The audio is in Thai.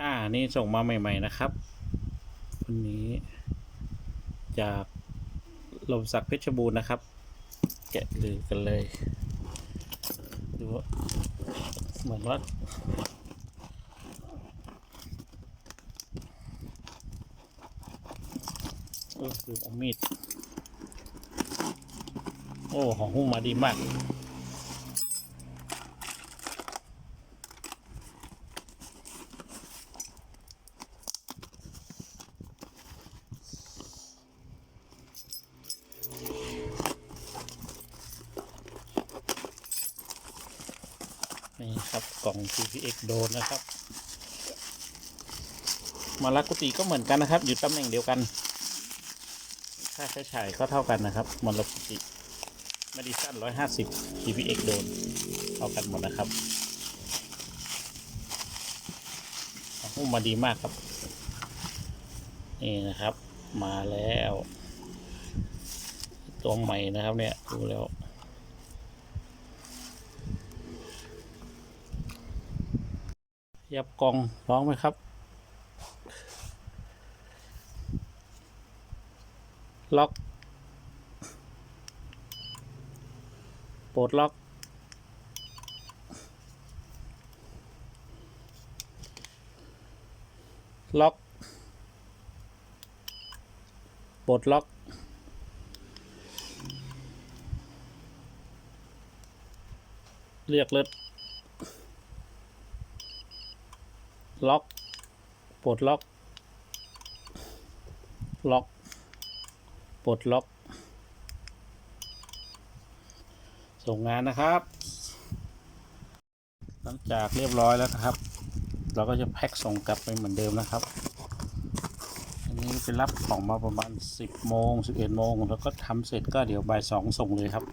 อ่า นี่ส่งมาใหม่ ๆ นะครับ วันนี้ จากลมศักดิ์เพชรบูรณ์นะครับ แกะลือกันเลย ดูว่าเหมือนว่าเออคือเอามีด โอ้ ของหุ้มมาดีมาก นี่ครับกล่อง GPX โดนนะครับ มาลักกุติก็เหมือนกันนะครับ อยู่ตำแหน่งเดียวกัน ค่าใช้จ่ายก็เท่ากันนะครับมาลักกุติมาดิสัน150 GPX โดนเท่ากันหมดนะครับหุ้มมาดีมากครับนี่นะครับ มาแล้ว ตัวใหม่นะครับเนี่ยดูแล้ว ยับกองร้องไหมครับ ล็อก ปลดล็อก ล็อกปลดล็อก เรียกเลิ ล็อกปลดล็อก ล็อกปลดล็อก ส่งงานนะครับ หลังจากเรียบร้อยแล้วนะครับ เราก็จะแพ็คส่งกลับไปเหมือนเดิมนะครับอันนี้ไปรับของมาประมาณ 10โมง11โมงแล้วก็ทำเสร็จก็เดี๋ยวบ่ายสองส่งเลยครับ